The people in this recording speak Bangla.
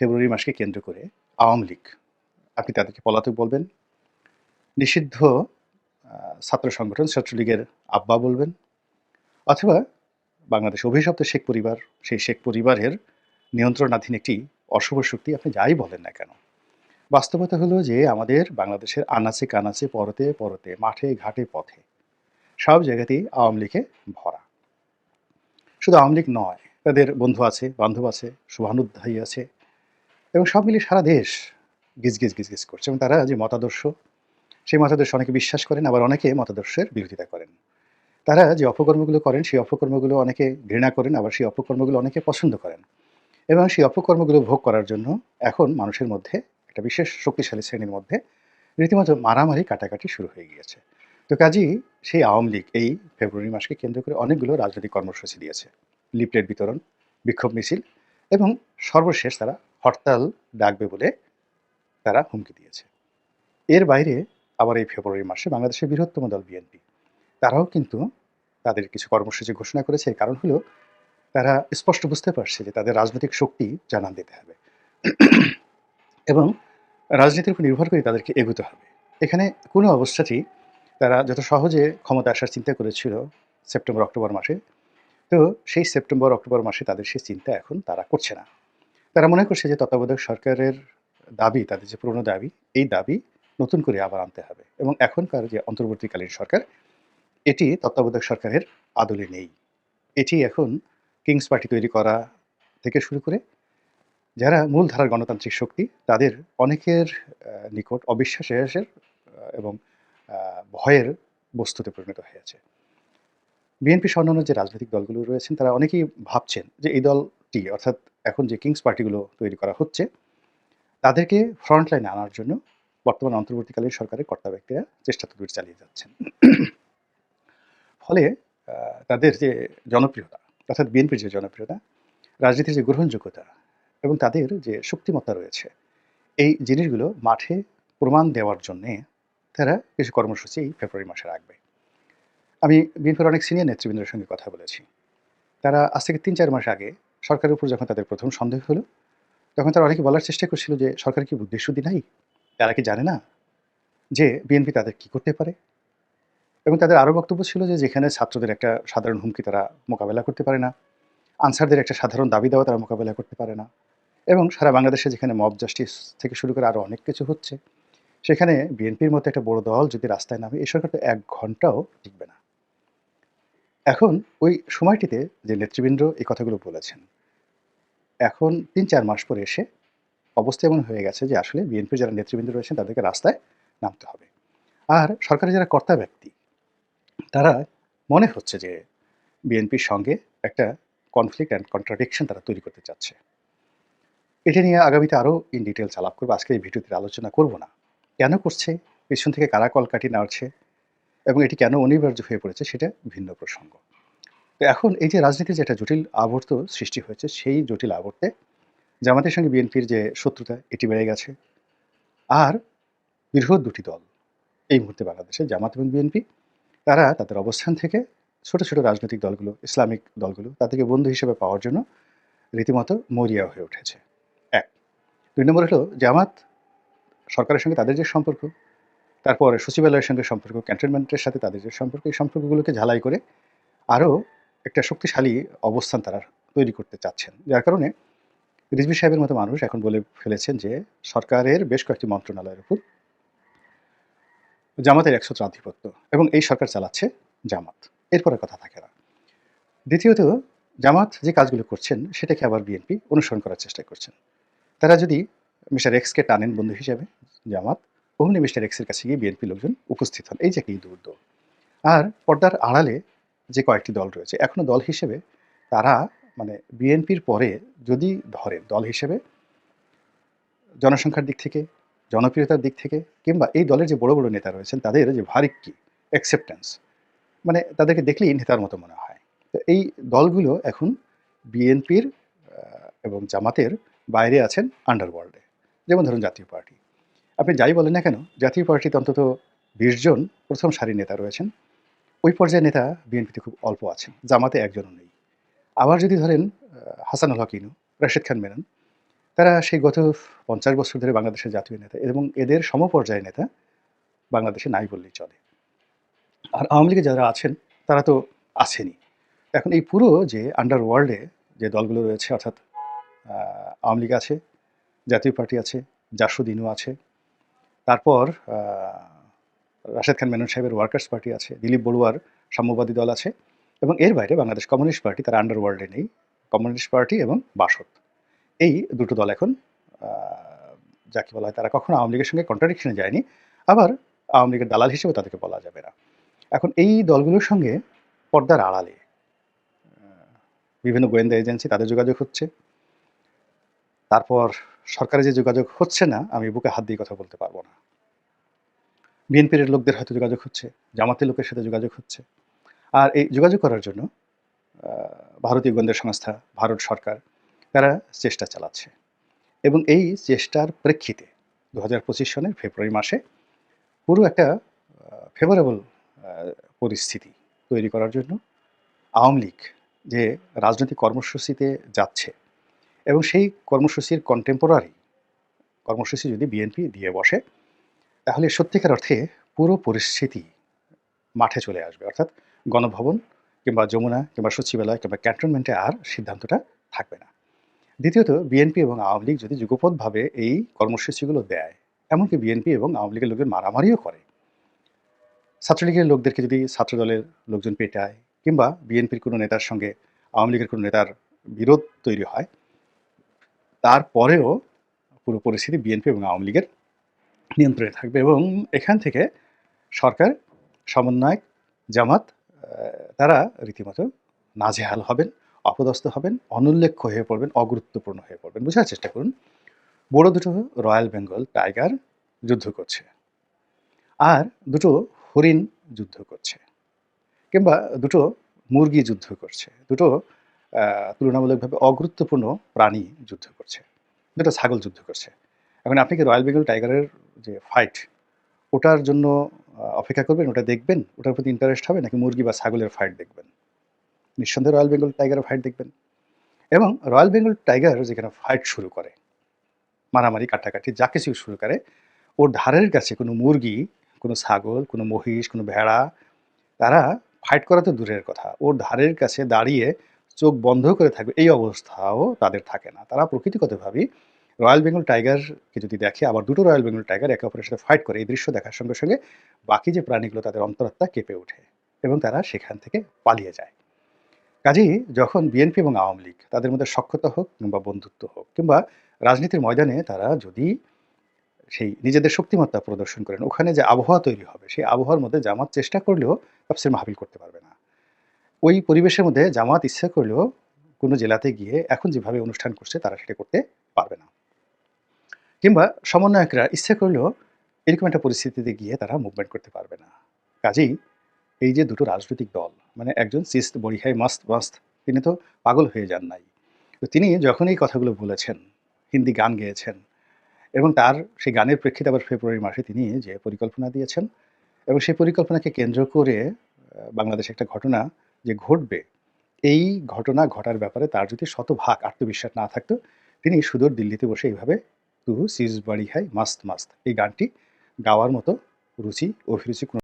ফেব্রুয়ারি মাসকে কেন্দ্র করে আওয়ামী লীগ, আপনি তাদেরকে পলাতক বলবেন। নিষিদ্ধ ছাত্র সংগঠন ছাত্রলীগের আব্বা বলবেন। অথবা বাংলাদেশ অভিশপ্ত শেখ পরিবার, সেই শেখ পরিবারের নিয়ন্ত্রণাধীন একটি অশুভ শক্তি আপনি যাই বলেন না কেন? বাস্তবতা হলো যে আমাদের বাংলাদেশের আনাচে কানাচে, পরতে পরতে, মাঠে ঘাটে পথে সব জায়গাতেই আওয়ামী লীগে ভরা। শুধু আওয়ামী লীগ নয়, তাদের বন্ধু আছে, বান্ধব আছে শুভানুধ্যায়ী আছে এবং সব মিলিয়ে সারা দেশ গিজ গিজ গিজ গিজ করছে। এবং তারা যে মতাদর্শ, সেই মতাদর্শ অনেকে বিশ্বাস করেন, আবার অনেকে মতাদর্শের বিরোধিতা করেন। তারা যে অপকর্মগুলো করেন, সেই অপকর্মগুলো অনেকে ঘৃণা করেন, আবার সেই অপকর্মগুলো অনেকে পছন্দ করেন। এবং সেই অপকর্মগুলো ভোগ করার জন্য এখন মানুষের মধ্যে, একটা বিশেষ শক্তিশালী শ্রেণির মধ্যে রীতিমতো মারামারি কাটাকাটি শুরু হয়ে গিয়েছে। তো কাজেই সেই আওয়ামী লীগ এই ফেব্রুয়ারি মাসকে কেন্দ্র করে অনেকগুলো রাজনৈতিক কর্মসূচি দিয়েছে। লিফলেট বিতরণ, বিক্ষোভ মিছিল এবং সর্বশেষ তারা হরতাল ডাকবে বলে তারা হুমকি দিয়েছে। এর বাইরে আবার এই ফেব্রুয়ারি মাসে বাংলাদেশের বৃহত্তম দল বিএনপি। তারাও কিন্তু তাদের কিছু কর্মসূচি ঘোষণা করেছে। কারণ হলো তারা স্পষ্ট বুঝতে পারছে যে তাদের রাজনৈতিক শক্তি জানান দিতে হবে। এবং রাজনীতির উপর নির্ভর করে তাদেরকে এগোতে হবে। এখানে কোনো অবস্থাতেই তারা যত সহজে ক্ষমতা আসার চিন্তা করেছিল সেপ্টেম্বর অক্টোবর মাসে, তো সেই সেপ্টেম্বর অক্টোবর মাসে তাদের সেই চিন্তা এখন তারা করছে না। তারা মনে করছে যে তত্ত্বাবধায়ক সরকারের দাবি, তাদের যে পুরনো দাবি, এই দাবি নতুন করে আবার আনতে হবে এবং এখনকার যে অন্তর্বর্তীকালীন সরকার, এটি তত্ত্বাবধায়ক সরকারের আদলে নেই। এটি এখন কিংস পার্টি তৈরি করা থেকে শুরু করে যারা মূলধারার গণতান্ত্রিক শক্তি, তাদের অনেকের নিকট অবিশ্বাসের এবং ভয়ের বস্তুতে পরিণত হয়েছে বিএনপি অন্যান্য যে রাজনৈতিক দলগুলো রয়েছেন, তারা অনেকেই ভাবছেন যে এই দলটি অর্থাৎ এখন যে কিংস পার্টিগুলো তৈরি করা হচ্ছে, তাদেরকে ফ্রন্ট লাইনে আনার জন্য বর্তমান অন্তর্বর্তীকালীন সরকারের কর্তা ব্যক্তিরা চেষ্টা তদবির চালিয়ে যাচ্ছেন। ফলে তাদের যে জনপ্রিয়তা, অর্থাৎ বিএনপির যে জনপ্রিয়তা, রাজনীতির যে গ্রহণযোগ্যতা এবং তাদের যে শক্তিমত্তা রয়েছে, এই জিনিসগুলো মাঠে প্রমাণ দেওয়ার জন্যে তারা কিছু কর্মসূচি এই ফেব্রুয়ারি মাসে রাখবে। আমি বিএনপির অনেক সিনিয়র নেতৃবৃন্দের সঙ্গে কথা বলেছি। তারা আজ থেকে তিন চার মাস আগে সরকারের উপর যখন তাদের প্রথম সন্দেহ হলো, তখন তারা অনেকে বলার চেষ্টা করছিল যে, সরকার কি বুদ্ধি শুদ্ধি নাই? তারা কি জানে না যে বিএনপি তাদের কি করতে পারে? এবং তাদের আরও বক্তব্য ছিল যে, যেখানে ছাত্রদের একটা সাধারণ হুমকি তারা মোকাবেলা করতে পারে না। আনসারদের একটা সাধারণ দাবি দেওয়া তারা মোকাবেলা করতে পারে না। এবং সারা বাংলাদেশে যেখানে মব জাস্টিস থেকে শুরু করে আরও অনেক কিছু হচ্ছে, সেখানে বিএনপির মতো একটা বড় দল যদি রাস্তায় নামে এই সরকার তো এক ঘন্টাও টিকবে না। এখন ওই সময়টিতে যে নেতৃবৃন্দ এই কথাগুলো বলেছেন, এখন তিন চার মাস পরে এসে অবস্থা এমন হয়ে গেছে যে আসলে বিএনপির যারা নেতৃবৃন্দ রয়েছেন তাদেরকে রাস্তায় নামতে হবে। আর সরকারের যারা কর্তা ব্যক্তি, তারা মনে হচ্ছে যে বিএনপির সঙ্গে একটা কনফ্লিক্ট অ্যান্ড কন্ট্রাডিকশন তারা তৈরি করতে চাচ্ছে। এটা নিয়ে আগামীতে আরও ইন ডিটেলস আলাপ করব। আজকে এই ভিডিওতে আলোচনা করব না। কেন করছে? পেছন থেকে কারা কলকাঠি নাড়ছে? এবং এটি কেন অনিবার্য হয়ে পড়েছে সেটা ভিন্ন প্রসঙ্গ। তো এখন এই যে রাজনীতির যে একটা জটিল আবর্ত সৃষ্টি হয়েছে, সেই জটিল আবর্তে জামাতের সঙ্গে বিএনপির যে শত্রুতা, এটি বেড়ে গেছে। আর বৃহৎ দুটি দল এই মুহূর্তে বাংলাদেশে, জামাত এবং বিএনপি, তারা তাদের অবস্থান থেকে ছোট ছোট রাজনৈতিক দলগুলো, ইসলামিক দলগুলো তাদেরকে বন্ধু হিসেবে পাওয়ার জন্য রীতিমতো মরিয়া হয়ে উঠেছে। এক। দুই নম্বর হলো জামাত সরকারের সঙ্গে তাদের যে সম্পর্ক তারপর সচিবালয়ের সঙ্গে সম্পর্ক, ক্যান্টনমেন্টের সাথে তাদের যে সম্পর্ক, এই সম্পর্কগুলোকে ঝালাই করে আরও একটা শক্তিশালী অবস্থান তারা তৈরি করতে চাচ্ছেন। যার কারণে রিজভি সাহেবের মতো মানুষ এখন বলে ফেলেছেন যে সরকারের বেশ কয়েকটি মন্ত্রণালয়ের উপর জামাতের একশত্র আধিপত্য এবং এই সরকার চালাচ্ছে জামাত। এরপরে কথা থাকে না। দ্বিতীয়ত, জামাত যে কাজগুলো করছেন সেটাকে আবার বিএনপি অনুসরণ করার চেষ্টা করছেন। তারা যদি মিস্টার এক্সকে টানেন বন্ধু হিসেবে জামাত মিস্টার এক্সের কাছে গিয়ে বিএনপি লোকজন উপস্থিত হন। এই যে কি দূর আর পর্দার আড়ালে যে কয়েকটি দল রয়েছে এখনও দল হিসেবে তারা মানে বিএনপির পরে যদি ধরে দল হিসেবে জনসংখ্যার দিক থেকে, জনপ্রিয়তার দিক থেকে, কিংবা এই দলের যে বড় বড় নেতা রয়েছেন, তাদের যে ভারিক্কি অ্যাকসেপ্টেন্স মানে তাদেরকে দেখলেই নেতার মতো মনে হয়। তো এই দলগুলো এখন বিএনপির এবং জামাতের বাইরে আছেন আন্ডারওয়ার্ল্ডে যেমন ধরুন জাতীয় পার্টি। আপনি যাই বলেন না কেন, জাতীয় পার্টিতে অন্তত বিশ জন প্রথম সারি নেতা রয়েছেন। ওই পর্যায়ের নেতা বিএনপিতে খুব অল্প আছেন, জামাতে একজনও নেই। আবার যদি ধরেন হাসানুল হক ইনু, রাশেদ খান মেনন, তারা সেই গত পঞ্চাশ বছর ধরে বাংলাদেশের জাতীয় নেতা এবং এদের সমপর্যায়ের নেতা বাংলাদেশে নাই বললেই চলে। আর আওয়ামী লীগে যারা আছেন, তারা তো আছেনই। এখন এই পুরো যে আন্ডার ওয়ার্ল্ডে যে দলগুলো রয়েছে, অর্থাৎ আওয়ামী লীগ আছে, জাতীয় পার্টি আছে, জাসুদ্দিনও আছে তারপর রাশেদ খান মেনন সাহেবের ওয়ার্কার্স পার্টি আছে, দিলীপ বড়ুয়ার সাম্যবাদী দল আছে এবং এর বাইরে বাংলাদেশ কমিউনিস্ট পার্টি তার আন্ডার ওয়ার্ল্ডে নেই, কমিউনিস্ট পার্টি এবং বাসদ। এই দুটো দল এখন যাকে বলা হয় তারা কখনো আওয়ামী লীগের সঙ্গে কন্ট্রাডিকশনে যায়নি, আবার আওয়ামী লীগের দালাল হিসেবে তাদেরকে বলা যাবে না। এখন এই দলগুলোর সঙ্গে পর্দার আড়ালে বিভিন্ন গোয়েন্দা এজেন্সি তাদের যোগাযোগ হচ্ছে। তারপর সরকারের যে যোগাযোগ হচ্ছে না, আমি বুকে হাত দিয়ে কথা বলতে পারব না। বিএনপির লোকদের হয়তো যোগাযোগ হচ্ছে, জামাতের লোকের সাথে যোগাযোগ হচ্ছে। আর এই যোগাযোগ করার জন্য ভারতীয় গোয়েন্দা সংস্থা, ভারত সরকার, তারা চেষ্টা চালাচ্ছে। এবং এই চেষ্টার প্রেক্ষিতে দু হাজার পঁচিশ সনের ফেব্রুয়ারি মাসে পুরো একটা ফেভারেবল পরিস্থিতি তৈরি করার জন্য আওয়ামী লীগ যে রাজনৈতিক কর্মসূচিতে যাচ্ছে এবং সেই কর্মসূচির কন্টেম্পোরারি কর্মসূচি যদি বিএনপি দিয়ে বসে, তাহলে সত্যিকার অর্থে পুরো পরিস্থিতি মাঠে চলে আসবে। অর্থাৎ গণভবন কিংবা যমুনা কিংবা সচিবালয় কিংবা ক্যান্টনমেন্টে আর সিদ্ধান্তটা থাকবে না। দ্বিতীয়ত বিএনপি এবং আওয়ামী লীগ যদি যুগপথভাবে এই কর্মসূচিগুলো দেয়, এমনকি বিএনপি এবং আওয়ামী লীগের লোকের মারামারিও করে, ছাত্রলীগের লোকদেরকে যদি ছাত্রদলের লোকজন পেটায় কিংবা বিএনপির কোনো নেতার সঙ্গে, আওয়ামী লীগের কোনো নেতার বিরোধ তৈরি হয় তারপরেও পুরো পরিস্থিতি বিএনপি এবং আওয়ামী লীগের নিয়ন্ত্রণে থাকবে এবং এখান থেকে সরকার, সমন্বয়ক, জামাত তারা রীতিমতো নাজেহাল হবেন, অপদস্থ হবেন, অনুল্লেখ্য হয়ে পড়বেন, অগুরুত্বপূর্ণ হয়ে পড়বেন। বোঝার চেষ্টা করুন, বড় দুটো রয়্যাল বেঙ্গল টাইগার যুদ্ধ করছে আর দুটো হরিণ যুদ্ধ করছে কিংবা দুটো মুরগি যুদ্ধ করছে। দুটো তুলনামূলকভাবে অগুরুত্বপূর্ণ প্রাণী যুদ্ধ করছে। যেটা ছাগল যুদ্ধ করছে। এখন আপনি কি রয়্যাল বেঙ্গল টাইগারের যে ফাইট ওটার জন্য অপেক্ষা করবেন? ওটা দেখবেন? ওটার প্রতি ইন্টারেস্ট হবে? নাকি মুরগি বা ছাগলের ফাইট দেখবেন? নিঃসন্দেহে রয়্যাল বেঙ্গল টাইগারের ফাইট দেখবেন। এবং রয়্যাল বেঙ্গল টাইগার যেখানে ফাইট শুরু করে, মারামারি, কাটাকাটি, যা কিছু শুরু করে, ওর ধারের কাছে কোনো মুরগি, কোনো ছাগল, কোনো মহিষ, কোনো ভেড়া, তারা ফাইট করা তো দূরের কথা। ওর ধারের কাছে দাঁড়িয়ে চোখ বন্ধ করে থাকবে, এই অবস্থাও তাদের থাকে না। তারা প্রকৃতিগতভাবেই রয়্যাল বেঙ্গল টাইগারকে যদি দেখে, আবার দুটো রয়্যাল বেঙ্গল টাইগার একে অপরের সাথে ফাইট করে, এই দৃশ্য দেখার সঙ্গে সঙ্গে বাকি যে প্রাণীগুলো তাদের অন্তরাত্মা কেঁপে ওঠে এবং তারা সেখান থেকে পালিয়ে যায়। কাজেই যখন বিএনপি এবং আওয়ামী লীগ তাদের মধ্যে সক্ষতা হোক কিংবা বন্ধুত্ব হোক কিংবা রাজনীতির ময়দানে তারা যদি সেই নিজেদের শক্তিমত্তা প্রদর্শন করেন, ওখানে যে আবহাওয়া তৈরি হবে, সেই আবহাওয়ার মধ্যে জামাত চেষ্টা করলেও তাফসির মাহফিল করতে পারবে না। ওই পরিবেশের মধ্যে জামাত ইচ্ছে করলেও কোনো জেলাতে গিয়ে এখন যেভাবে অনুষ্ঠান করছে তারা সেটা করতে পারবে না। কিংবা সমন্বয়করা ইচ্ছে করলেও এরকম একটা পরিস্থিতিতে গিয়ে তারা মুভমেন্ট করতে পারবে না। কাজেই এই যে দুটো রাজনৈতিক দল মানে একজন সিস্ট বরিহাই মাস্ত মাস্ত, তিনি তো পাগল হয়ে যান নাই। তো তিনি যখন এই কথাগুলো বলেছেন, হিন্দি গান গেয়েছেন এবং তার সেই গানের প্রেক্ষিতে আবার ফেব্রুয়ারি মাসে তিনি যে পরিকল্পনা দিয়েছেন এবং সেই পরিকল্পনাকে কেন্দ্র করে বাংলাদেশে একটা ঘটনা যে ঘটবে, এই ঘটনা ঘটার ব্যাপারে তার যদি শতভাগ আত্মবিশ্বাস না থাকতো, তিনি সুদূর দিল্লিতে বসে এইভাবে তু সিজ বাড়ি হাই মাস্ত মাস্ত। এই গানটি গাওয়ার মতো রুচি, অভিরুচি